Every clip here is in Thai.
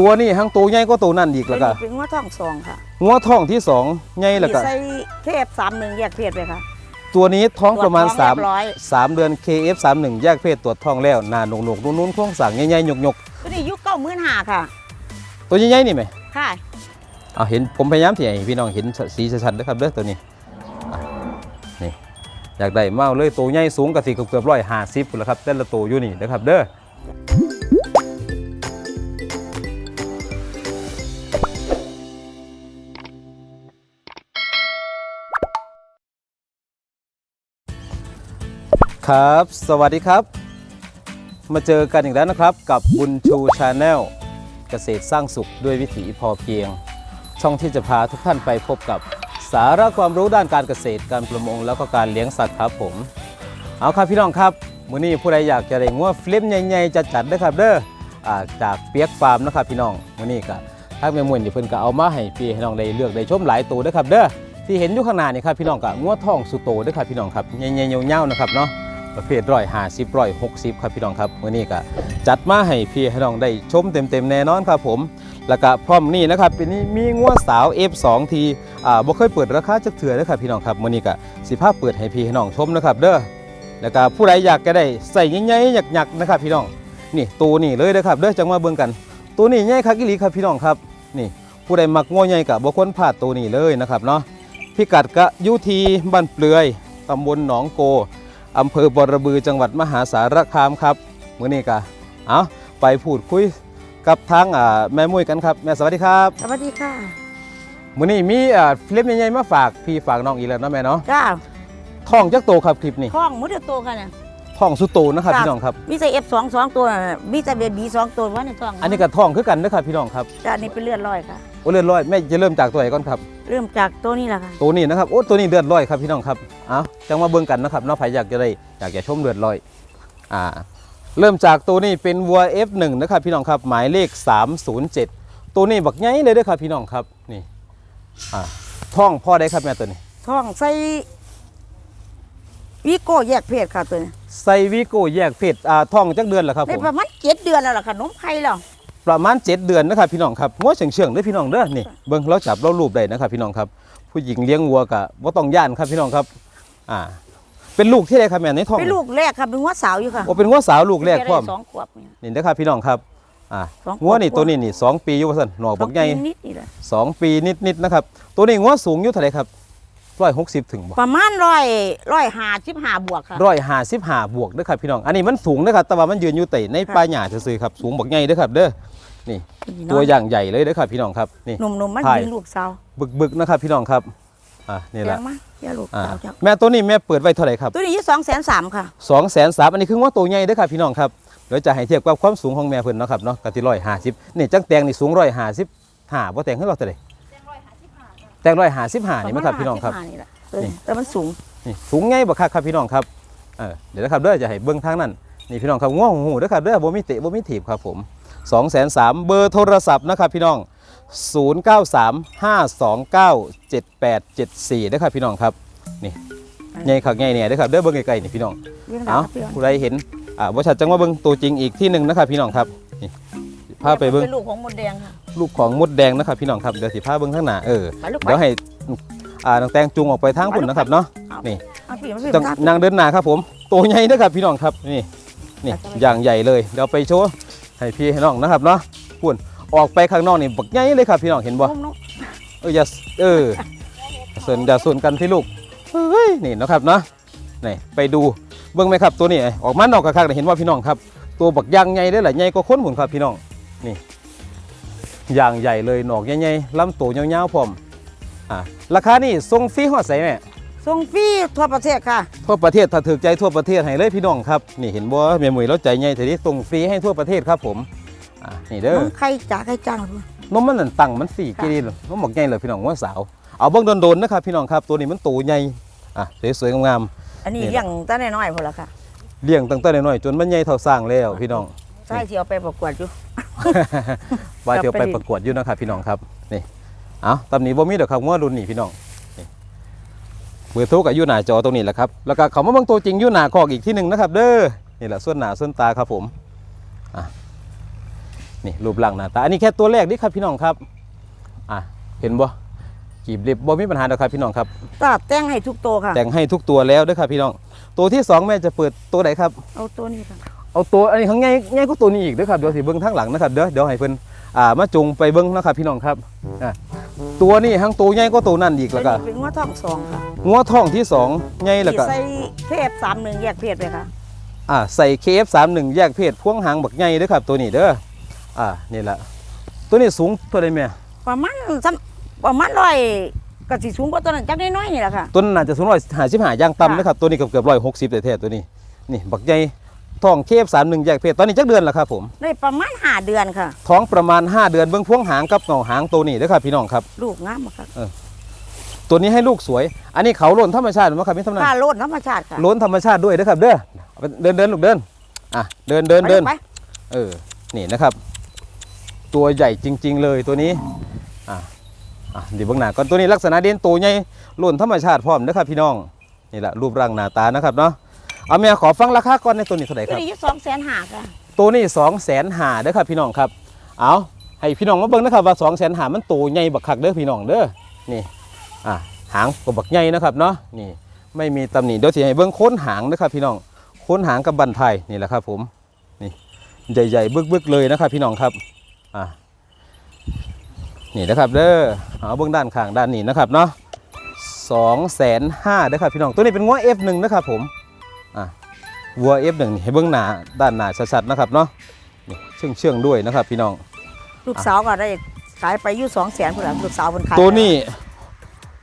ตัวนี้ทั้งตัวใหญ่ก็ตัวนั่นอีกเป็แล้วนก็เป็นหัวท้องสองค่ะงัวท้องที่สองใหญ่แล้วก็ใส่เทพสามหนึ่งแยกเพศไปค่ะ ตัวนี้ท้องประมาณตวจท้องเรียบร้อย3 3เดือน KF31 แยกเพศตรวจท้องแล้วหน้าหนกๆนุ่นๆโครงสร้างใหญ่ๆหยกตัวนี้ยุคเก้าหมื่นห้าค่ะๆตัวใหญ่ๆนี่ไหมค่ะเอาเห็นผมพยายามที่ให้พี่น้องเห็นสีชัดๆนะครับเด้อตัวนี้อะนี่อยากได้เมาเลยตัวใหญ่สูงกับสีเกือบร้อยห้าสิบแล้วครับแต่ละตัวอยู่นี่นะครับเด้อ ครับ สวัสดีครับ มาเจอกันอีกแล้วนะครับ กับบุญชูชาแนลเกษตรสร้างสุขด้วยวิถีพอเพียง ช่องที่จะพาทุกท่านไปพบกับสาระความรู้ด้านการเกษตรการประมงแล้วก็การเลี้ยงสัตว์ครับผม เอาครับพี่น้องครับมื้อนี้ผู้ใดอยากจะได้งัวฟลิปใหญ่ๆจัดจัดๆนะครับเด้ออาจากเปียกฟาร์มนะครับพี่น้องมื้อนี้ก็ทางแม่มวยนี่เพิ่นก็เอามาให้พี่ให้น้องได้เลือกได้ชมหลายตัวนะครับเด้อที่เห็นอยู่ข้างหน้านี่ครับพี่น้องก็งัวทองสุโตเด้อครับพี่น้องครับใหญ่ๆยาวๆนะครับเนาะ ประเภทร้อยห้าสิบร้อยหกสิบครับพี่น้องครับมื้อนี้ก็จัดมาให้พี่ให้น้องได้ชมเต็มๆแน่นอนครับผม แล้วก็พร้อมนี่นะครับปีนี้มีงัวสาว F2 ทีอ่าบ่เคยเปิดราคาจักเถื่อนะครับพี่น้องครับมื้อนี้ก็สิภาพเปิดให้พี่ให้น้องชมนะครับเด้อแล้วก็ผู้ใดอยากจะได้ใส่ใหญ่ๆหยักๆนะครับพี่น้องนี่ตัวนี้เลยนะครับเด้อจังมาเบิ่งกัน ตัวนี้ใหญ่คักอีหลีครับพี่น้องครับนี่ผู้ใดมักงัวใหญ่ก็บ่ควรพลาดตัวนี้เลยนะครับเนาะพิกัดก็อยู่ที่บ้านเปลือยตำบลหนองโก อำเภอบอระบือจังหวัดมหาสารคามครับมื้อนี้ก็เอาไปพูดคุยกับทางอ่าแม่มุ้ยกันครับ แม่สวัสดีครับ สวัสดีค่ะมื้อนี้มีอ่าคลิปใหญ่ๆมาฝากพี่ฝากน้องอีกแล้วเนาะแม่เนาะจ้าท้องจักโตครับคลิปนี้ท้องมุดโตค่ะเนี่ย ท้องสุดโตนะครับครับพี่น้องครับมีใส่เอฟสองสองตัวน่ะมีใส่เบบีสองตัวว่าในท้องอันนี้ก็ท้องคือกันนะครับพี่น้องครับจ้าอันนี้เป็นเลือดลอยค่ะโอ้เลือดร้อยแม่จะเริ่มจากตัวไหนก่อนครับ เริ่มจากตัวนี้แหละค่ะตัวนี้นะครับโอ้ตัวนี้เลือดร้อยครับพี่น้องครับเอาจังมาเบิ่งกันนะครับเนาะใครอยากจะได้อยากจะชมเลือดร้อยอ่าเริ่มจากตัวนี้เป็นวัว F1 นะครับพี่น้องครับหมายเลข 307 ตัวนี้บักใหญ่เลยเด้อครับพี่น้องครับนี่อ่าท้องพ่อได้ครับแม่ตัวนี้ท้องใส่ วิโก้แยกเพศค่ะตัวนี้ไซวิโกแยกเพศอ่าท้องจักเดือนแล้วครับได้ผม ประมาณเจ็ดเดือนแล้วล่ะค่ะนมไข่แล้วประมาณ 7 เดือนนะครับพี่น้องครับงัวเฉียงเฉียงๆเด้อพี่น้องเด้อนี่เบิ่งเราจับเรารูปได้นะครับพี่น้องครับ ผู้หญิงเลี้ยงวัวกะว่าต้องย่านครับพี่น้องครับ อ่า เป็นลูกที่ใดครับแม่ในท้องเป็นลูกแรกค่ะเป็นหัวสาวอยู่ค่ะโอ้เป็นงัวสาวลูกแรกพร้อมได้สองขวบเนี่ย นี่นะครับพี่น้องครับ อ่าสองขวบ งัวนี่ตัวนี้นี่สองปีอยู่ว่าซั่นหนอกบักใหญ่สองปีนิดนี่แหละสองปีนิดๆนะครับ ตัวนี้งัวสูงอยู่เท่าไหร่ครับ ร้อยหกสิบถึงบ่ประมาณร้อยร้อยห้าสิบห้าบวกค่ะร้อยห้าสิบห้าบวกเด้อครับพี่น้องอันนี้มันสูงนะครับแต่ว่ามันยืนอยู่เตะในป่าหญ้าซื่อๆครับสูงบักใหญ่เด้อครับเด้อนี่ ตัวอย่างใหญ่เลยเด้อครับพี่น้องครับนี่หนุ่มๆมันใช่เป็นลูกสาวบึกๆนะครับพี่น้องครับอ่านี่แหละแพงมากเดี๋ยวลูกอ่าสาวจ้ะแม่ตัวนี้แม่เปิดไว้เท่าไหร่ครับตัวนี้ยี่สองแสนสามค่ะสองแสนสามอันนี้คือว่าตัวใหญ่เด้อครับพี่น้องครับเดี๋ยวจะให้เทียบกับความสูงของแม่เพิ่นเนาะครับเนาะกะที่ร้อยห้าสิบนี่จังแตงนี่สูงร้อยห้าสิบห้าบ่แตงขึ้นเราเท่าไหร่ แตงร้อยห้าสิบห้านี่มั้งครับพี่น้องครับประมาณ55นี่แหละตัวนี้นี่ แต่มันสูงนี่สูงไงบ่คักครับพี่น้องครับเออเดี๋ยวนะครับเด้อจะให้เบิ่งทางนั้นนี่พี่น้องครับง่วงหูเด้อครับเด้อบ่มีเตะบ่มีถีบครับผม2 3 0 0 0เบอร์โทรศัพท์นะครับพี่น้อง 0935297874เด้อครับพี่น้องครับนี่ใหญ่คักใหญ่เนี่ยเด้อครับเด้อเบิ่งไกลๆนี่พี่น้อง เรื่องเอาราวพี่น้องผู้ใดเห็นอ่าบ่ชัดจังว่าเบิ่งตัวจริงอีกที่หนึ่งนะครับพี่น้องครับนี่พาไปเบิ่ง เป็นลูกของมดแดงค่ะ ลูกของมดแดงนะครับพี่น้องครับเดี๋ยวสิพาเบิ่งข้างหน้าเออไปลูกไป เดี๋ยวให้อ่าน้องแตงจูงออกไปทางพุ่นนะครับเนาะนี่เอาพี่มันเป็นต้องภาพนางเดินหน้าครับผมตัวใหญ่นะครับพี่น้องครับนี่นี่อย่างใหญ่เลยเดี๋ยวไปโชว์ให้พี่ให้น้องนะครับเนาะพุ่นออกไปข้างนอกนี่บักใหญ่เลยครับพี่น้องเห็นบ่ นุ่มเอออย่าเออส่วนอย่าส่วนกันที่ลูกเฮ้ยนี่นะครับเนาะนี่ไปดูเบิ่งไหมครับตัวนี้ออกมานอกกระคักได้เห็นว่าพี่น้องครับ ตัวบักยางใหญ่ได้อหละใหญ่กว่าคนหมุนครับพี่น้องนี่ อย่างใหญ่เลยหนอกใหญ่ๆลำตัวยาวๆพร้อมอ่าราคานี่ทรงฟรีฮอดใส่แม่ๆส่งฟรีทั่วประเทศค่ะ ทั่วประเทศถ้าถือใจทั่วประเทศให้เลยพี่น้องครับนี่เห็นบ่แม่หมวยเราใจใหญ่ทีนี้ส่งฟรีให้ทั่วประเทศครับผมอ่านี่เด้อน้องใครจ๋าใครจ้างหรือเปล่านมมันนั่นตั้งมันสี่กิโลเลยนมหมกใหญ่เลยพี่น้องว่าสาวเอาเบิ่งโดนๆนะครับพี่น้องครับตัวนี้มันโตใหญ่อะสวยๆงามอันนี้นี่เลี้ยงตั้งแต่น้อยพอละค่ะ ๆเลี้ยงตั้งแต่น้อยๆจนมันใหญ่เท่าสร้างแล้วพี่น้อง ใช่ที่เอาไปประกวดอยู่ ว่าเดี๋ยวไปกลับไปดิประกวดอยู่นะครับพี่น้องครับนี่เอาตำหนี้บ่มีดอกครับว่ารุ่นนี้พี่น้องนี่เบอร์โทรกับอยู่หน้าจอตรงนี้แหละครับแล้วก็เขามาเบิ่งตัวจริงอยู่หน้าคอกอีกที่หนึ่งนะครับ เด้อนี่แหละส่วนหน้าส่วนตาครับผมอะนี่รูปร่างหน้าตาอันนี้แค่ตัวแรกนี่ครับพี่น้องครับอะเห็นบ่กีบเล็บบ่มีปัญหาดอกครับพี่น้องครับก็แต่งให้ทุกตัวค่ะ แต่งให้ทุกตัวแล้วเด้วยครับพี่น้อง ตัวที่สองแม่จะเปิดตัวไหนครับ เอาตัวนี้ค่ะ เอาตัวอันนี้ข้างใหญ่ใหญ่ก็ตัวนี้อีกเด้วยครับเดี๋ยวสิเบิ้งทางหลังนะครับเดี๋ยวเดี๋ยวให้เพิ่นอ่ามาจุงไปเบิ้งนะครับพี่น้องครับอะตัวนี้ทั้งตัวใหญ่ก็ตัวนั่นอีกตัแล้ววก็นี้เป็นงัวทองสองค่ะงัวท้องที่สองใหญ่แล้วก็ที่ใส่เทปสามหนึ่งแยกเพศไปค่ะอ่าใส่ KF31 แยกเพศพ่วงหางบักใหญ่เด้อครับตัวนี้เด้ออ่านี่แหละตัวนี้สูงเท่าใดแม่ประมาณซ้ำประมาณร้อยก็สิสูงกว่าตัวนั้นจักน้อยๆนี่แหละค่ะตัวนั้นน่าจะสูงร้อยหาสิบหาย่างต่ำนะครับตัวนี้เกือบเกือบร้อยหกสิบแท้ๆตัวนี้นี่บักใหญ่ ท้อง KF31 แยกเพศตอนนี้จักเดือนแล้วครับผมได้ประมาณห้าเดือนค่ะ ท้องประมาณ 5 เดือนเบื้องพ่วงหางกับเงาหางตัวนี้เด้อครับพี่น้องครับ ลูกงามอะค่ะตัวนี้ให้ลูกสวย อันนี้เขาโล้นธรรมชาติมั้งครับพี่ทำนายค่าโลดธรรมชาติค่ะโล้นธรรมชาติด้วยเด้อครับเด้อเอาไปเดินเดินลูกเดินอะเดินเดินเดิน ไปเออ นี่นะครับ ตัวใหญ่จริง ๆ เลยตัวนี้ อะอะเดี๋ยวเบื้องหน้าก่อนตัวนี้ลักษณะเด่นตัวใหญ่ล้วนธรรมชาติพร้อมนะครับพี่น้อง นี่แหละรูปร่างหน้าตานะครับเนาะ เอาเมียขอฟังราคาก่อนในตัวนี้เท่าไหร่ตัวครับนี้สองแสนห้าค่ะตัวนี้สองแสนหาเด้อครับพี่น้องครับ เอาให้พี่น้องมาเบิ่งนะครับว่าสองแสนหามันโตใหญ่บักคักเด้อพี่น้องเด้อ นี่ อะหางก็บักใหญ่นะครับเนาะ นี่ ไม่มีตำหนิเดี๋ยวสิให้เบิ่งโค้นหางนะครับพี่น้อง โค้นหางกับบันไทยนี่แหละครับผม นี่ ใหญ่ๆบึกๆเลยนะครับพี่น้องครับ อะนี่นะครับเด้อ เอาเบื้องด้านข้างด้านนี้นะครับเนาะสองแสนห้าเด้อครับพี่น้อง ตัวนี้เป็นง้อ F1 นะครับผม อะวัว F1 นี่ให้เบื้องหน้าด้านหน้าชัดๆนะครับเนาะนี่เชื่องเชื่องๆด้วยนะครับ พี่น้อง ลูกสาวก็ได้ขายไปอยู่สองแสนพุ่นละลูกสาวคนขาย ตัวนี้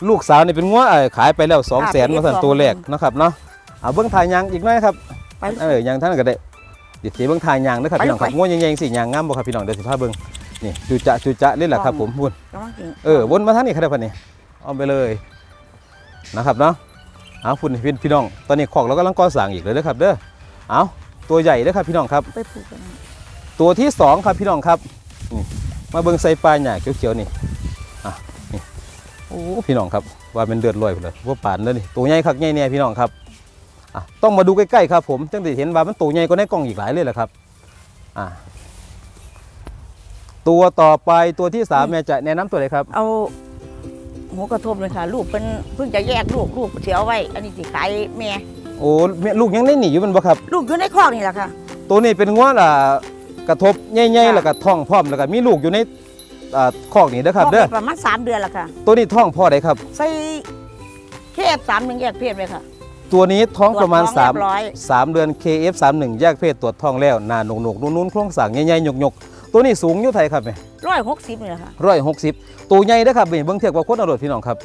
ลูกสาวนี่เป็นง้อเอ่อขายไปแล้ว2 0 0 0 0 0เป็นมาสั่น F2 ตัวแรกนะครับเนาะเอาเบื้องทายยางอีกหน่อยครับไปเออยางท่านก็ได้เดี๋ยวสีเบื้องทายยางนะครับไปพี่น้องครับไปง้อยังๆสิยางงามบ่ครับพี่น้องเดี๋ยวสิพาเบื้องนี่จุจะจุจะเล่นแหละครับผมบุญกำลังกินเออวนมาทางนี้ครับพันนี่เอาไปเลยนะครับเนาะ เอาฝุ่นพี่พี่น้อง ตอนนี้ขอกเรากำลังก่อสร้างอีกเลยนะครับ เด้อเอาตัวใหญ่เด้อครับพี่น้องครับ ไปปลูกกันตัวที่สองครับพี่น้องครับนี่มาเบิ่งใส่ปลาหน่าเขียวๆนี่อะนี่โอ้พี่น้องครับว่าเป็นเดือดลอยไปเลยว่าป่านเลยนี่ตัวใหญ่คักใหญ่เนี่ยพี่น้องครับอะต้องมาดูใกล้ๆครับผมจังได้เห็นว่ามันตัวใหญ่กว่าในกล้องอีกหลายเลยแหละครับอะตัวต่อไปตัวที่สามแม่จะแนะนำตัวไหนครับ เอา หัวกระทบเลยค่ะ ลูกเป็นเพิ่งจะแยกลูกลูกเสียเอาไว้ อันนี้สิขายแม่โอ้แม่ลูกยังเล่นหนีอยู่มันบ่ครับ ลูกอยู่ในคอกนี่แหละค่ะ ตัวนี้เป็นง้วอ่ากระทบใหญ่ๆค่ะแล้วก็ท้องพร้อมแล้วก็มีลูกอยู่ในอ่าคอกนี่นะครับคอกเด้อได้ประมาณสามเดือนแล้วค่ะ ตัวนี้ท้องพ่อได้ครับ ใส่เทปสามหนึ่งแยกเพศเลยค่ะ ตัวนี้ท้องประมาณตวจท้องเรียบร้อย 3 3เดือน KF31 แยกเพศตรวจท้องแล้วหน้าหนกๆนุ่นๆโครงสร้างใหญ่ๆหยกๆ ตัวนี้สูงอยู่ไทยครับแม่ร้อยหกสิบนี่แหละค่ะร้อยหกสิบตัวใหญ่เด้อครับนี่เบิ่งเทียบกับคนอรดพี่น้องครับ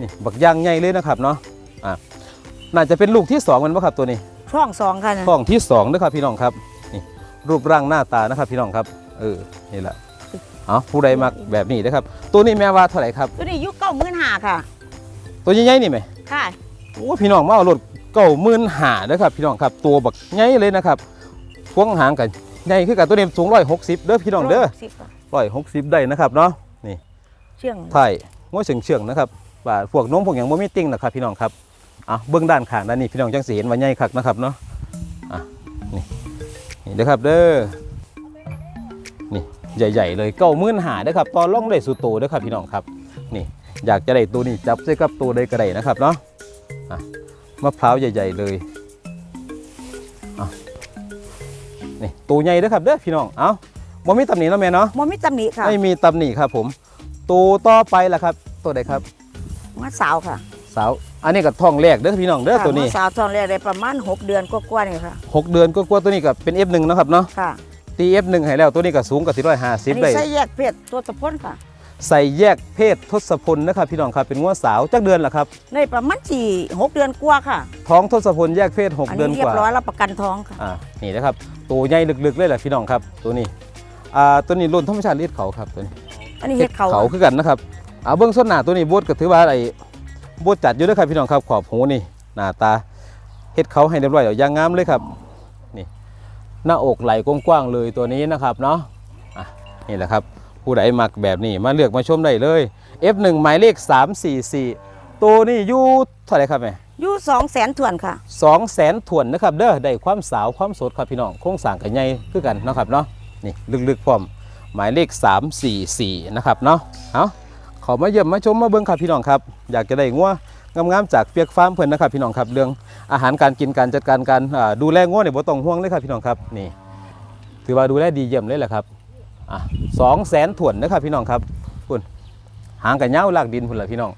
นี่บักย่างใหญ่เลยนะครับเนาะอ่าน่าจะเป็นลูกที่สองมันบ่ครับตัวนี้ช่องสองค่ะนะท้องที่สองเด้อครับพี่น้องครับนี่รูปร่างหน้าตานะครับพี่น้องครับเออนี่แหละเอาผู้ใดมักแบบนี้นะครับ ตัวนี้แม่ว่าเท่าไหร่ครับตัวนี้อยุคเก้าหมื่นห้าค่ะ ตัวใหญ่ๆนี่ไหมค่ะโอ้พี่น้องมาเอารถเก้าหมื่นหาเด้อครับพี่น้องครับ ตัวบักใหญ่เลยนะครับพวงหางกัน ใหญ่คือกันตัวนี้สูงร้อยหกสิบเด้อพี่น้องเด้อ160ค่ะร้อยหกสิบได้นะครับเนาะเชื่องไทยง้อเฉียงเฉียงๆนะครับว่าพวกน้องพวกอย่างบ่มีติ่งนะครับพี่น้องครับอะเบื้องด้านข้างด้านนี้พี่น้องจังสีเห็นว่าใหญ่คักนะครับเนาะอะนี่นี่เด้อครับเด้อนี่ใหญ่ ๆ เลยเก้าหมื่นหาเด้อครับตอนล่องได้สุดโตเด้อครับพี่น้องครับนี่อยากจะได้ตัวนี้จับใส่กับตัวใดก็ได้นะครับเนาะอะมะพร้าวใหญ่ ๆ เลยอะ นี่ตัวใหญ่เด้อครับเด้อพี่น้องเอ้าบ่มีตำหนิแล้วแม่เนาะมมิตำหนิค่ะไม่มีตำหนิครับผมตัวต่อไปล่ะครับ ตัวใดครับมาสาวค่ะสาว อันนี้กับท้องแรกเด้อพี่น้องเด้อค่ะตัวนี้มาสาวทองแรกได้ประมาณหกเดือนกว่าๆนี่ค่ะ6เดือนก็กว่าตัวนี้กับเป็น F1 นะครับเนาะค่ะตี F1 ให้แล้วตัวนี้ก็สูงกับอัน450นี้ได้ใส่แยกเพศตัวสะพ้นค่ะ ใส่แยกเพศทศพลนะครับพี่น้องครับเป็นงัวสาวจักเดือนล่ะครับในประมาณสี่หกเดือนกว่าค่ะ ท้องทศพลแยกเพศ6อันเดือนนี้เรีกยว่าบร้อยแล้วประกันท้องค่ะ อ่านี่นะครับตัวใหญ่ลึกๆเลยแหละพี่น้องครับตัวนี้อ่าตัวนี้รุ่นธรรมชาติเลียดเขาครับตัวนี้อันนี้เฮ็ดเขาเขาคือกันนะครับเอาเบื้องส้นหน้าตัวนี้บดก็ถือว่าไอ้บดจัดอยู่เด้วยครับพี่น้องครับขอบหูนี่หน้าตาเฮ็ดเขาให้เรียบร้อยเอาอย่างงามเลยครับนี่หน้าอกไหลกว้างๆเลยตัวนี้นะครับเนาะอะนี่แหละครับ ผู้ใดมักแบบนี้มาเลือกมาชมได้เลย F1 หมายเลข 344 ตัวนี้อยู่เท่าไหร่ครับแม่อยู่สองแสนถ่วนค่ะสองแสนถ่วนนะครับเด้อได้ความสาวความสดครับพี่น้องโครงสร้างกันใหญ่คือกันเนาะครับเนาะนี่ลึกๆพร้อมหมายเลข 344 นะครับเนาะเอาขอมาเยี่ยมมาชมมาเบิ่งครับพี่น้องครับ อยากจะได้งัวงามๆจากเปียกฟาร์มเพิ่นนะครับพี่น้องครับเรื่องอาหารการกินการจัดการการอ่าดูแลงัวเนี่ยบ่ต้องห่วงเลยครับพี่น้องครับนี่ ถือว่าดูแลดีเยี่ยมเลยแหละครับ อะสองแสนถ่วนนะครับพี่น้องครับคุณหางกันเหย้าลากดินพุ่นละพี่น้อง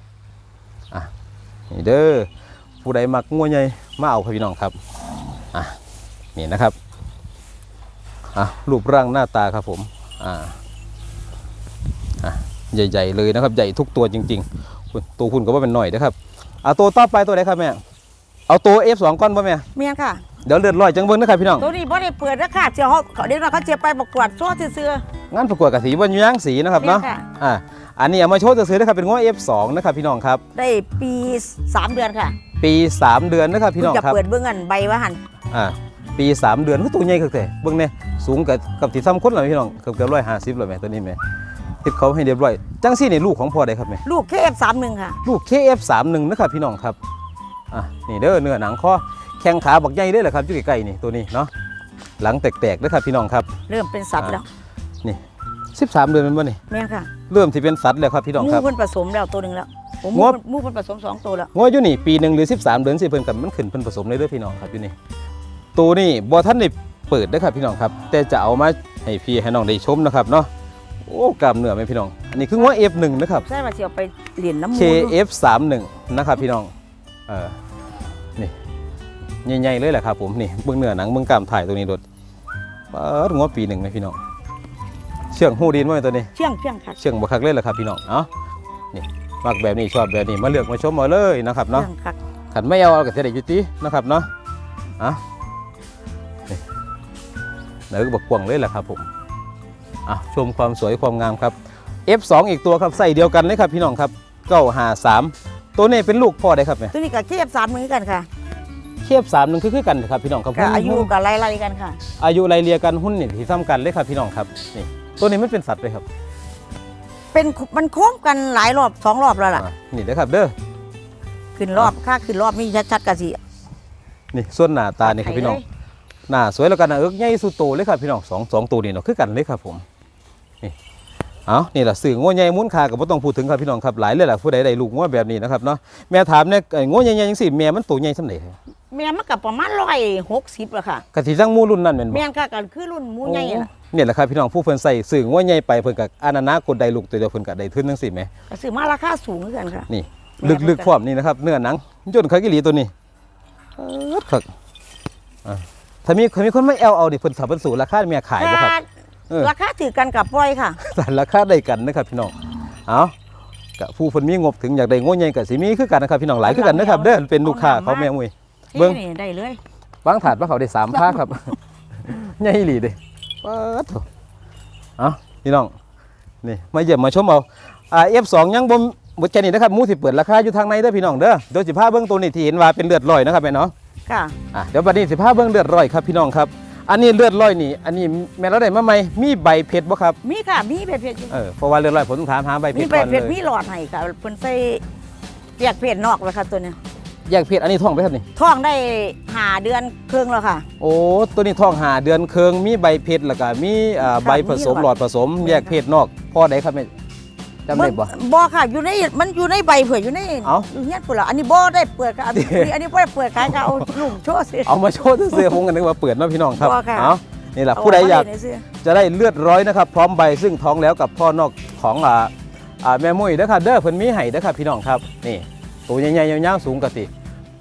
อะนี่เด้อผู้ใดมักงัวใหญ่มาเอาครับพี่น้องครับอะนี่นะครับอะรูปร่างหน้าตาครับผมอ่าอะใหญ่ๆเลยนะครับ ใหญ่ทุกตัวจริงๆคุณตัวคุณก็ว่าเป็นหน่อยนะครับเอาตัวต่อไปตัวไหนครับแม่เอาตัว F2 ก้อนป่ะแม่เมียนค่ะเดี๋ยวเลือดลอยจังเบิ้งนะครับพี่น้องตัวนี้บ่ได้เปิดนะค่ะเจ้าเขาเขาเด็กน้อยเขาเจ็บไปประกวดโซ่ซื่อ งั้นประกวดกับสีบนย่างสีนะครับเนาะแม่นค่ะ อ่าอันนี้เอามาโชว์ซื้อๆนะครับเป็นง้อ F2 นะครับพี่น้องครับๆได้ปี 3 เดือนค่ะปี 3 เดือนนะครับพี่น้องเพิ่จะครับ เปิดเบื้องเงินใบว่าหันอ่าปี 3 เดือนก็ตัวใหญ่คือแต่เบิ่งเนี่ยสูงกับกับที่ซ้ำคนเลยพี่น้องเกือบเกือบร้อยห้าสิบเลยแม่ตัวนี้แม่ติดเขาให้เรียบร้อยจังซี่นี่ลูกของพ่อได้ครับแม่ลูก KF31 ค่ะ ลูก KF31 นะครับพี่น้องครับอะนี่เด้อเนื้อหนังข้อแข้งขาบักใหญ่เด้อแหละครับอยู่ใกล้ๆนี่ตัวนี้เนาะหลังแตกๆนะครับพี่น้องครับ เริ่มเป็นสัตว์แล้วนี่ 13 เดือนเป็นบ่นี่แม่นค่ะเริ่มที่เป็นสัตว์แล้วครับพี่น้องหมูครับ เพิ่นผสมแล้วตัวหนึ่งแล้วผมงบหมูเพิ่นผสมสองตัวแล้วงออยู่นี่ปีหนึ่งหรือ 13 เดือนสิเพิ่นกับมันขึ้นเพิ่นผสมเลยเด้อพี่น้องครับอยู่นี่ตัวนี่บ่ท่านได้เปิดเด้อครับพี่น้องครับ แต่จะเอามาให้พี่ให้น้องได้ชมนะครับเนาะโอ้กล้ามเนื้อไหมพี่น้อง อันนี้คืองอ F1 นะครับ ใช่ว่าสิเอาไปเหรียญน้ำหมู KF31 นะครับพี่น้อง เออนี่ใหญ่ๆเลยแหละครับผมนี่เบื้องเนื้อหนังเบื้องกล้ามถ่ายตัวนี้โดดเปิดงอปีหนึ่งไหมพี่น้อง เชื่องหูดินไหมตัวนี้ เชี่ยงเชี่ยงค่ะเชื่องบักคักเลยแหละครับพี่น้องเอ้านี่มักแบบนี้ชอบแบบนี้มาเลือกมาชมเอาเลยนะครับเนาะเชี่ยงคักขันไม่เอาก็จะได้อยุตินะครับเนาะอะนี่เนื้อบักกวางเลยแหละครับผมอะชมความสวยความงามครับ F2 อีกตัวครับใส่เดียวกันเลยครับพี่น้องครับเก้าหาสามตัวนี้เป็นลูกพ่อได้ครับเนี่ยตัวนี้กับ KF3 เหมือนกันค่ะเทียบสามหนึ่งคือคือกันครับพี่น้องครับก็อายุหุ้นกับไล่ๆกันค่ะ อายุไรเรียกันหุ้นนี่ที่ซ้ำกันเลยครับพี่น้องครับนี่ ตัวนี้มันเป็นสัตว์เลยครับเป็นมันโค้งกันหลายรอบสองรอบแล้วล่ะ อะนี่นะครับเด้อ ขึ้นรอบค่าขึ้นรอบนี่ชัดๆกันสินี่ส่วนหน้าตานี่ครับพี่น้อง หน้าสวยแล้วกันนะเอิกใหญ่สุดโตเลยครับพี่น้องสองสองตัวนี่เนาะคือกันเลยครับผมนี่เอานี่แหละสื่อง้อใหญ่มุนคากับบ่ต้องพูดถึงครับพี่น้องครับหลายเลยล่ะผู้ใดได้ลูกง้อแบบนี้นะครับเนาะแม่ถามเนี่ยไอ้ง้อใหญ่ๆจังซี่แม่มันตัวใหญ่ส่ำใด แม่มันกับประมาณร้อยหกสิบละค่ะกะสิจังหมู่รุ่นนั้นแม่นบ่แม่นค่ะกันคือรุ่นหมูใหญ่น่ะเนี่ยแหละครับพี่น้องผู้เพิ่นใส่สื่อง้อใหญ่ไปเพิ่นก็อานานาคนใดลูกตัวเดียวเพิ่นก็ได้ทุนจังซี่แหมก็ซื้อมาราคาสูงเหมือนกันค่ะ นี่แม่ลึกเพิ่นก็ๆพร้อมนี่นะครับเนื้อหนังย่นคักอีหลีตัวนี้เอิ้ดคักอะถ้ามีถ้ามีคนไม่เอาเอาดิเพิ่นถ้าเพิ่นสูงราคาแม่ขายบ่ครับ เออ ราคาถือกันกับปล่อยค่ะ แต่ราคาได้กันนะครับพี่น้องเอากะผู้เพิ่นมีงบถึงอยากได้งวใหญ่ก็สิมีคือกันนะครับพี่น้องหลายคือกันนะครับเด้อเป็นลูกค้าเขาแม่มุ้ย เบิ่ง นี่ได้เลยบางถาดว่าเขาได้สามผ้าครับ ใหญ่อีหลีเด้ป๊าดโถเอาพี่น้องนี่มาเยี่ยมมาชมเอาอ่า F2 ยังบ่บ่แค่นี้นะครับหมูสิเปิดราคาอยู่ทางในเด้อพี่น้องเด้อเดี๋ยวสิพาเบิ่งตัวนี้ที่เห็นว่าเป็นเลือดลอยนะครับแม่เนาะค่ะอะเดี๋ยวบัดนี้สิพาเบิ่งเลือดลอยครับพี่น้องครับ อันนี้เลือดลอยนี่ อันนี้แม่เราได้มาใหม่มีใบเพชรบ่ครับมีค่ะมีเผ็ดเผ็ดอยู่เออเพราะว่าเลือดลอยผมต้องถามหาใบเพมีชรเผ็ก่ดอนเลเผ็ดยมีหลอดให้ค่ะเพิ่นใส่แยกเผ็ดนอกเลยค่ะตัวเนี้ย แยกเพศอันนี้ท้องไปครับนี่ ท้องได้หาเดือนครึ่งแล้วค่ะ โอ้ตัวนี้ท้องหาเดือนเคืองมีใบเพชรแล้วก็มีอ่าครับใบผสมมีหหลลออดดผสมแม่นแยกเพศนอกพ่อใดครับแม่จำได้บ่บ่ค่ะ อยู่ในมันอยู่ในใบเผื่ออยู่ในเอ้าอยู่เฮียนพุ่นละอันนี้บ่ได้เปิดค่ะอันนี้ อันนี้บ่ได้เปิดขายค่ะเอาลูกโชว์สิ เอามาโชว์เสื้อๆผมกันนึกว่าเปิดเนาะพี่น้องครับบ่ค่ะ เอานี่แหละผู้ใดอยากเมไว้ในเสื้อจะได้เลือดร้อยนะครับ พร้อมใบซึ่งท้องแล้วกับพ่อนอกของอ่าอ่าแม่มุ้ยเด้อครับเด้อเพิ่นมีให้เด้อครับพี่น้องครับนี่ตัวใหญ่ๆยาวๆสูงกะสิเ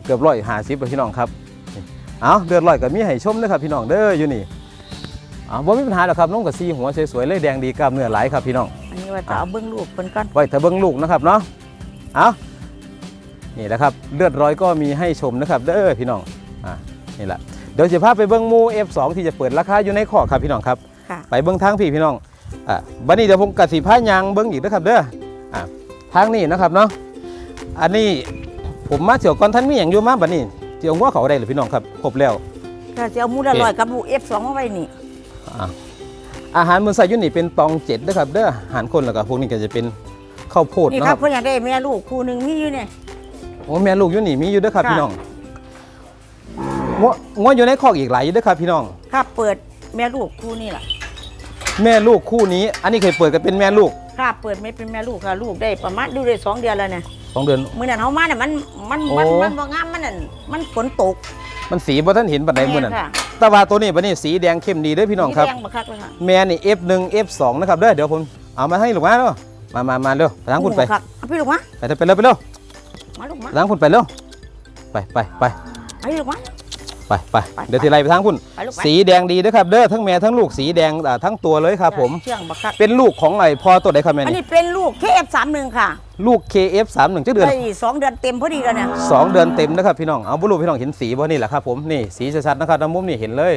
กือบร้อยห้าสิบพี่น้องครับนี่เอาเลือดร้อยก็มีให้ชมเด้อครับพี่น้องเด้ออยู่นี่อ่าบ่มีปัญหาหรอกครับน้องกับซีหัวสวยๆเลยแดงดีกล้ามเนื้อหลายครับพี่น้องอันนี้ว่าจะเอาเบิ่งลูกเพิ่นก่อนไว้ถ้าเบิ้งลูกนะครับเนาะเอานี่แหละครับเลือดร้อยก็มีให้ชมนะครับเด้อพี่น้องอ่านี่แหละเดี๋ยวจะพาไปเบิ้งหมู F2 ที่จะเปิดราคาอยู่ในขอครับพี่น้องครับค่ะไปเบิ้งทางพี่พี่น้องอ่าบัดนี้เดี๋ยวผมกสิพายางเบิ้งอีกนะครับเด้ออ่าทางนี้นะครับเนาะอันนี้ ผมมาเสี่ยวก่อนท่านมีอย่างอยู่มาบัดนี้เสี่ยวงัวเขาได้หรือพี่น้องครับครบแล้วค่ะจะเอาหมูละลอยกับลูก F2 มาไว้นี่อ่าอาหารมื้อใส่อยุ่นี่เป็นตองเจ็ดนะครับเด้ออาหารคนแล้วก็พวกนี้ก็จะเป็นข้าวโพดนี่เนาะคครัรับบเพิ่นอยากได้แม่ลูกคู่หนึงมีอยู่เนี่ยโอ้แม่ลูกอยู่นี่มีอยู่เด้อครับค่ะพี่น้องงวงวอยู่ในคอกอีกหลายอยู่เด้อครับพี่น้องครับเปิดแม่ลูกคู่นี่ล่ะแม่ลูกคู่นี้ อันนี้เคยเปิดกันเป็นแม่ลูกค่ะเปิดไม่เป็นแม่ลูกค่ะ ลูกได้ประมาณดูได้สองเดือนแล้วเนี่ย สองเดือนมื้อนั้นเฮามาเนี่ยมันมันมันโอ้ มันบ่งามมันนั่นมันฝนตกมันสีบ่ท่านเห็นปันใดมื้อนั้นแม่ค่ะแต่ว่าตัวนี้บัดนี้สีแดงเข้มดีเด้อพี่น้องครับ สีแดงบักคักเลยค่ะแม่นี่ F1 F2 นะครับเด้อเดี๋ยวผมเอามาให้ลูกมาเด้อมามามาเร็วไปทางคุณไปบักคักเอาพี่ลูกมาไปเถอะไปเร็วไปเร็วมาลูกมาไปทางคุณไปเร็วไปไปไป เอาพี่ลูกมา ไปไปไปเดี๋ยวทีไรไปทางคุณไปลูกไป สีแดงดีนะครับ เด้อทั้งแม่ทั้งลูกสีแดงอ่าทั้งตัวเลยครับผม เชื่องบักคักเป็นลูกของไอ้พ่อตัวใดครับแม่อันนี่นี้เป็นลูก KF31 ค่ะลูก KF31 จักเดือน ได้สองเดือนเต็มพอดีแล้วเนี่ย สองเดือนเต็มนะครับพี่น้อง เอาบุรุษพี่น้องเห็นสีบ่นี่แหละครับผม นี่สีชัดๆนะครับน้ำมุมนี่เห็นเลย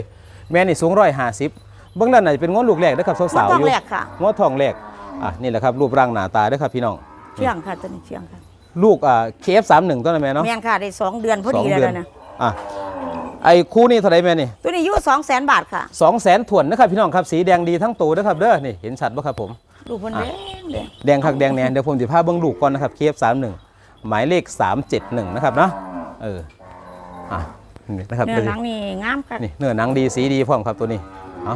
แม่นี่สูงร้อยห้าสิบเบื้องด้านไหนเป็นง้อลูกแรกนะครับมาสาวต้ๆองอยู่แรกค่ะ ง้อทองแรกอะนี่แหละครับรูปร่างหน้าตาเด้วยครับพี่น้อง เชื่องค่ะตัวนี้เชื่องค่ะลูกอ่า KF31 ตัวนั้นแม่เนาะแม่นค่ะได้สองเดือนพอสอดีงแล้วเดือนนะ อะ ไอ้คู่นี้เท่าไหรแม่นี่ตัวนี้อายุสองแสนบาทค่ะสองแสนถ่วนนะครับพี่น้องครับสีแดงดีทั้งตัวนะครับเด้อนี่เห็นชัดป่ะครับผม ลูกคนอะแดงเลยแดงคักแดงแนนเดี๋ยวผมจะพาเบิ้งลูกก่อนนะครับ KF31 หมายเลข371นะครับเนาะเอออะนี่นะครับเนื้อเดี๋ยวหนังนี่งามค่ะนี่เนื้อหนังดีสีดีพร้อมครับตัวนี้เอา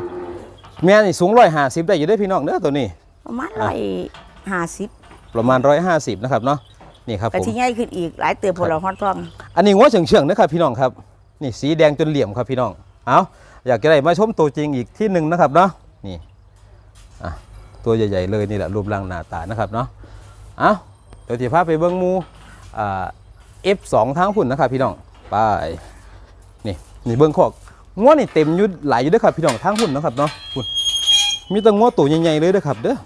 แม่นี่สูงร้อยห้าสิบได้อยู่เด้วยพี่น้องเด้อตัวนี้ประมาณร้อยห้าสิบประมาณร้อยห้าสิบนะครับเนาะนี่ครับแต่ผมที่ใหญ่ขึ้นอีกหลายเติบพลฮอตทองอันนี้งัวเฉียงเฉียงๆนะครับพี่น้องครับ นี่สีแดงจนเหลี่ยมครับพี่น้อง เอาอยากจะได้มาชมตัวจริงอีกที่หนึ่งนะครับเนาะ นี่อะตัวใหญ่ๆเลยนี่แหละรูปร่างหน้าตานะครับเนาะ เอาเดี๋ยวจะพาไปเบิ้งมูอ่า F2 ทางพุ่นนะครับพี่น้อง ไป นี่นี่เบิ้งขอกงัวนี่เต็มอยุดหลอยู่ด้วยครับพี่น้องทางพุ่นนะครับเนาะพุ่นมีแตังงัวตัวใหญ่ๆเลยเด้อครับเด้อ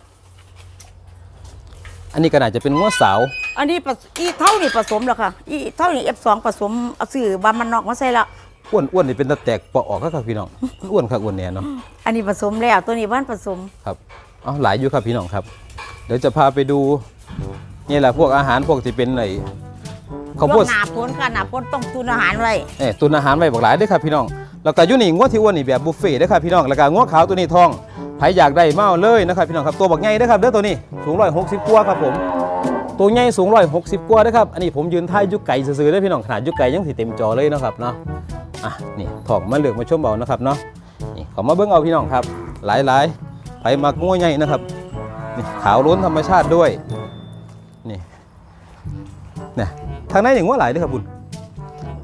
อันนี้ก็น่าจะเป็นงัวสาว อันนี้ผสอีเท่านี่ผสมแล้วค่ะ อีเท่านี่ F2 ผสมเอาซื้อบามันนอกมาใส่ละอ้วนอ้วนนี่เป็นตะแตกปอกออกครับพี่น้อง อ้วนครับอ้วนแน่เนาะอันนี้ผสมแล้วตัวนี้บ้านผสมครับเอาหลายอยู่ครับพี่น้องครับ เดี๋ยวจะพาไปดูนี่แหละพวกอาหารพวกที่เป็นไอ้ข้าวโพช่วดงหนาพ้นค่ะหนาพ้นต้องตุนอาหารไว้เอ้ตุนอาหารไว้บอกหลายเด้วยครับพี่น้องแล้วก็อยู่นี่งวดที่อ้วนนี่แบบบุฟเฟ่ต์เด้อครับพี่น้องแล้วก็งวดขาวตัวนี้ทอง ใครอยากได้เมาเอาเลยนะครับพี่น้องครับตัวบักใหญ่เด้อครับเด้อตัวนี้สูงร้อยหกสิบกว่าครับผมตัวใหญ่สูงร้อยหกสิบกว่าเด้อครับอันนี้ผมยืนท่ายยุกไก่ซื่อๆเด้พี่น้องขนาดยุกไก่ยังสิเต็มจอเลยเนาะครับเนาะอะนี่ถอกมาเหลือกมาชมเอานะครับเนาะนี่ขอมาเบิ่งเอาพี่น้องครับ หลายๆไปมักงัวใหญ่นะครับนี่ขาวล้นธรรมชาติด้วยนี่เนี่ยทางนั้นอย่างว่าหลายเด้อครับบุญ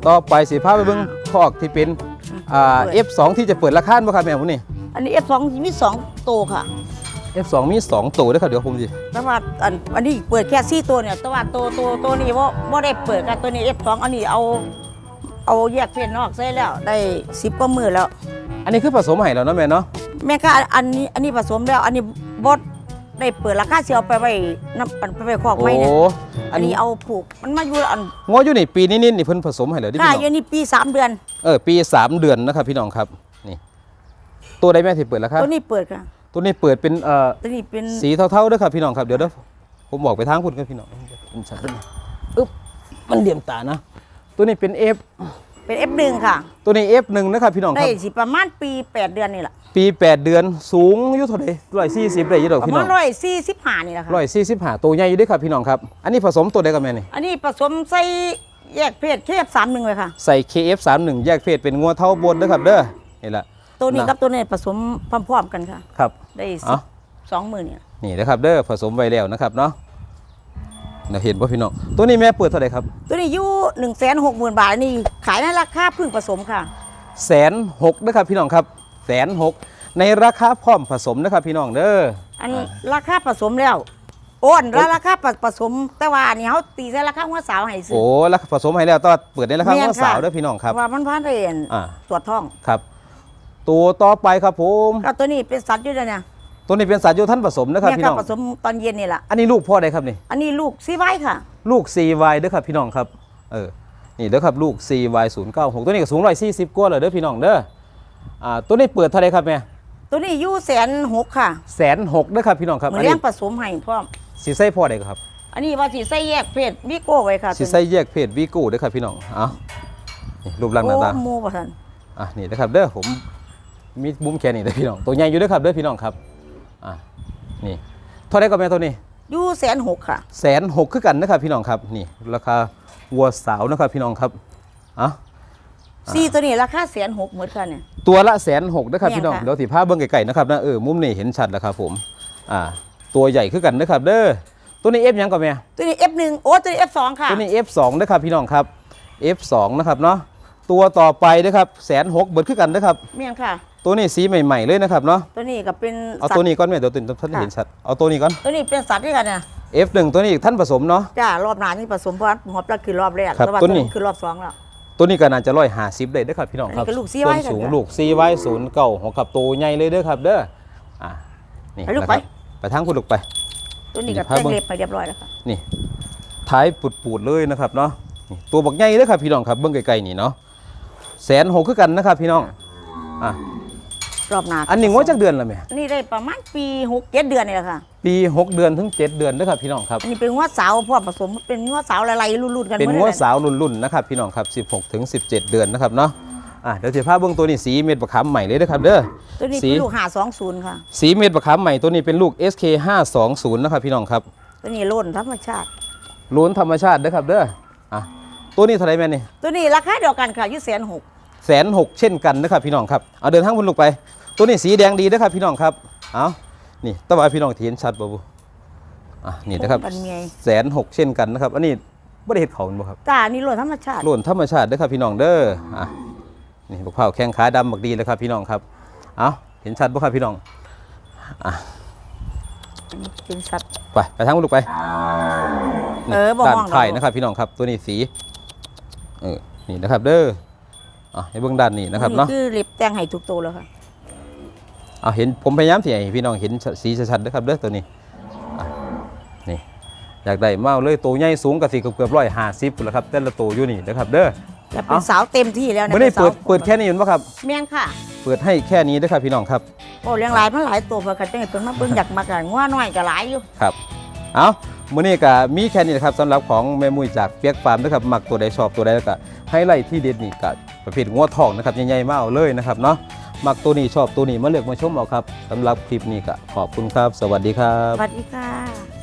ต่อไปสิพาไปเบิ่งคอกที่เป็นอ่า F2 ที่จะเปิดราคาบ่ครับแม่ผมนี่ อันนี้ F2 มีสองโตวค่ะ F2 มี2ตัวเด้อครับเดี๋ยวผมสิแต่ว่าอันอันนี้เปิดแค่สี่ตัวเนี่ยแต่ว่าตัวตัวตัวนี้ว่าว่าได้เปิดกันตัวนี้ F2 อันนี้เอาเอาแยกเพศนอกใส่แล้วได้สิบกว่ามือแล้ว อันนี้คือผสมให้แล้วเนาะแม่เนาะแม่ค่ะอันนี้อันนี้ผสมแล้ว อันนี้บดได้เปิดราคาเสียวไปไว้น้ำอันไปไว้คอกโอ้ไม้เนี่ยอัอันนนี้นี้เอาผูกมันมาอยู่อันงออยู่นี่ปีนิดๆนี่เพิ่นผสมให้แล้วดิค่าพี่อยู่น้องนี่ปีสามเดือน เออปี3เดือนนะครับพี่น้องครับนี่ ตัวใดแม่ที่เปิดราคาตัวนี้เปิดค่ะ ตัวนี้เปิดเป็นเอ่อตัวนี้เป็นสีเทาๆเด้อครับพี่น้องครับเดี๋ยวเด้อผมบอกไปทางคุณครับพี่น้องมันชัดขึ้นอึ๊บมันเหลี่ยมตานะ ตัวนี้เป็น F เป็น F1 ค่ะ ตัวนี้ F1 นะครับพี่น้องคได้รับสิประมาณปี 8 เดือนนี่แหละปี 8 เดือนสูงอยู่เท่าไหร่ร้อยสี่สิบได้อยี่ดอกประพี่มาน้ณองร้อยสี่สิบห้านี่แหละค่ะร้อยสี่สิบห้าตัวใหญ่อยู่เด้วยครับพี่น้องครับ อันนี้ผสมตัวใดกับแม่นี่อันนี้ผสมใส่แยกเพศเคฟสามหนึ่งเลยค่ะ ใส่ KF31 แยกเพศเป็นงัวเท่าบนเด้อครับเด้อนี่แหละ ตัวนี้นะกับตัวนี้ผสมพร้อมๆกันค่ะ ครับ ได้เอ้าสิบสองหมื่นเนี่ยนี่นะครับเด้อผสมไว้แล้วนะครับเนาะเดี๋ยวเห็นป่ะพี่น้องตัวนี้แม่เปิดเท่าไหร่ครับ ตัวนี้อยู่หนึ่งแสนหกหมื่นบาทอันนี่ขายในราคาเพึ่งผสมค่ะแสนหกนะครับพี่น้องครับแสนหกในราคาพร้อมผสมนะครับพี่น้องเด้ออันราคาผสมแล้วโอนแล้วราคาผสมแต่ว่าอันนี้เขาตีใส่ราคาหัวสาวให้ซื้โอ้ราคาผสมให้แล้วตอนเปิดในราคาแม่นว่าสาวค่ะเด้อพี่น้องครับว่ามันพันเรียนอ่าตรวจท้องครับ ตัวต่อไปครับผมก็ตัวนี้เป็นสัตว์อยู่ด้วยเนี่ยตัวนี้เป็นสัตว์โยท่านผสมนะครับแม่พี่ก็น้องผสมตอนเย็นนี่แหละอันนี้ลูกพ่อใดครับนี่อันนี้ลูกซีไว้ค่ะ ลูก CY เด้อครับพี่น้องครับเออนี่เด้อครับลูก CY 096ตัวนี้ก็สูง140กว่าเลยเด้อพี่น้องเด้ออ่าตัวนี้เปิดเท่าไหรครับแม่ตัวนี้อยู่แสนหกค่ะแสนหกเด้อครับพี่น้องครับเหมืออันนเลี้นี้ยงผสมให้พร้อม สีไส้พ่อใดครับอันนี้ว่าสิใส่แยกเพศวิโก้ไว้ค่ะสีไส้แยกเพศวีกูเด้อครับพี่น้องเอ้านี่รูปร่างหน้าตาโอ้หมูบ่ทัน อะนี่นะครับเด้อผม มีบุ้มแค่นี้เด้อพี่น้องตัวใหญ่อยู่เด้อครับเด้อพี่น้องครับอะนี่เท่าไหรก็แม่ตัวนี้อยู่แสนหกค่ะ แสนหกคือกันนะครับพี่น้องครับนี่ราคาวัวสาวนะครับพี่น้องครับอะ ซี่ตัวนี้ราคาแสนหกหมดค่ะเนี่ย ตัวละแสนหกนะครับแม่นพี่น้องค่ะเดี๋ยวสิพาเบิ้งไก่ๆนะครับนะเออมุมนี่เห็นชัดแล้วครับผมอ่าตัวใหญ่ขึ้นกันนะครับเด้อตัวนี้ F ยังก่อนแม่ตัวนี้ F1 โอ้ตัวนี้ F2 ค่ะ ตัวนี้ F2 นะครับพี่น้องครับ F2 นะครับเนาะตัวต่อไปนะครับแสนหกเบิดขึ้นกันนะครับ เมียงค่ะ ตัวนี้สีใหม่ๆเลยนะครับเนาะตัวนี้ก็เป็นเอาสัตตัวว์นี้ก่อนแม่ตัวตัวท่านค่ะเห็นชัดเอาตัวนี้ก่อนตัวนี้เป็นสัตว์ด้วยกันเนี่ย F1 ตัวนี้ท่านผสมเนาะจ้ารอบหน้านี่ผสมเพราะว่าหัวปลาคือรอบแรกครับแต่ว่าตัตัววนี้นี้คือรอบสองแล้วตัวนี้ก็น่าจะร้อยห้าสิบเลยเด้อครับพี่น้องครับอันนี้ก็ลูกซี่ไว้ต้นสูงกันจ้ะลูกซีไว้ศูนย์เก่าหัวขับตัวใหญ่เลยเด้อครับ เด้ออ่านี่ไปลูกนะครับไปไปทางคุณลูกไป ตัวนี้ก็นี่ครับแต่งเล็บไปเรียบร้อยแล้วค่ะนี่ท้ายปูดๆเลยนะครับเนาะนี่ตัวบักใหญ่เลยครับพี่น้องครับเบื้องไกลๆนี่เนาะแสนหกคือกันนะครับพี่น้องอะ รอบหน้าอันนี้งวดจากเดือนละไหมนี่ได้ประมาณปีหกเจ็ดเดือนนี่แหละค่ะ ปี6เดือนถึง7เดือนนะครับพี่น้องครับอันนี้เป็นงวดสาวพ่อผสมเป็นงวดสาวอะไรๆรุ่นๆกันเป็นหมดงวดลยสาวรุ่นๆนะครับพี่น้องครับ16ถึง17เดือนนะครับเนาะอะเดี๋ยวเสียภาพเบื้องตัวนี้สีเม็ดบะขามใหม่เลยนะครับเด้อตัวนี้สีเป็นลูกหาสองศูนย์ค่ะสีเม็ดบะขามใหม่ตัวนี้เป็นลูก SK 520นะครับพี่น้องครับ ตัวนี้โล่นธรรมชาติล้วนธรรมชาติเด้อครับเด้ออะตัวนี้เท่าไหรแม่นี่ตัวนี้ราคาเดียวกันค่ะอยี่แสนหก แสนหกเช่นกันนะครับพี่น้องครับเอาเดินทางบนลูกไป ตัวนี้สีแดงดีนะครับพี่น้องครับเอานี่ตะวันพี่น้องที่เห็นชัดบ่บุอะนี่นะครับปันเมียแสนหกเช่นกันนะครับ อันนี้ไม่ได้เห็ดเขาบ่ครับตานี่โล่นธรรมชาติล้วนธรรมชาติเด้อครับพี่น้องเด้ออะนี่บักเผาวแข้งขาดำบักดีเลยครับพี่น้องครับเอาเห็นชัดบ่ครับพี่น้องอันนี้เป็นสัตว์ไปไปทางบนลูกไปเออบ่ด้านมองดอกไข่นะครับพี่น้องครับตัวนี้สีเออนี่นะครับเด้อ อะให้เบื้องด้านนี้นะครับเนาะคือเล็บแต่งให้ทุกตัวแล้วค่ะเอาเห็นผมพยายามที่ให้พี่น้องเห็นสีชัดๆนะครับเด้อตัวนี้อะนี่อยากได้มาเอาเลยตัวใหญ่สูงกับสีเกือบร้อยห้าสิบแล้วครับแต่ละตัวอยู่นี่นะครับเด้อจะเป็นเอ้าสาวเต็มที่แล้วนะไม่ได้ป็นสาเปิวดเปิดแค่นี้เห็นปะครับเมียงค่ะ เปิดให้แค่นี้นะครับพี่น้องครับโอ้เลี้ยงหลายมันหลายตัวเพื่อกันจังไงเพิ่นมาเบิ่งอยากมากันงัวน้อยก็หลายอยู่ครับเอา มื้อนี้ก็มีแค่นี้นะครับสำหรับของแม่มุ้ยจากเปียกฟาร์มนะครับมักตัวใดชอบตัวใดแล้วก็ให้ไล่ที่เด็ดนี่ก็ประเภทงัวทองนะครับใหญ่ๆมาเอาเลยนะครับเนาะมักตัวนี้ชอบตัวนี้มาเลือกมาชมเอาครับสำหรับคลิปนี้ก็ขอบคุณครับ สวัสดีครับ สวัสดีค่ะ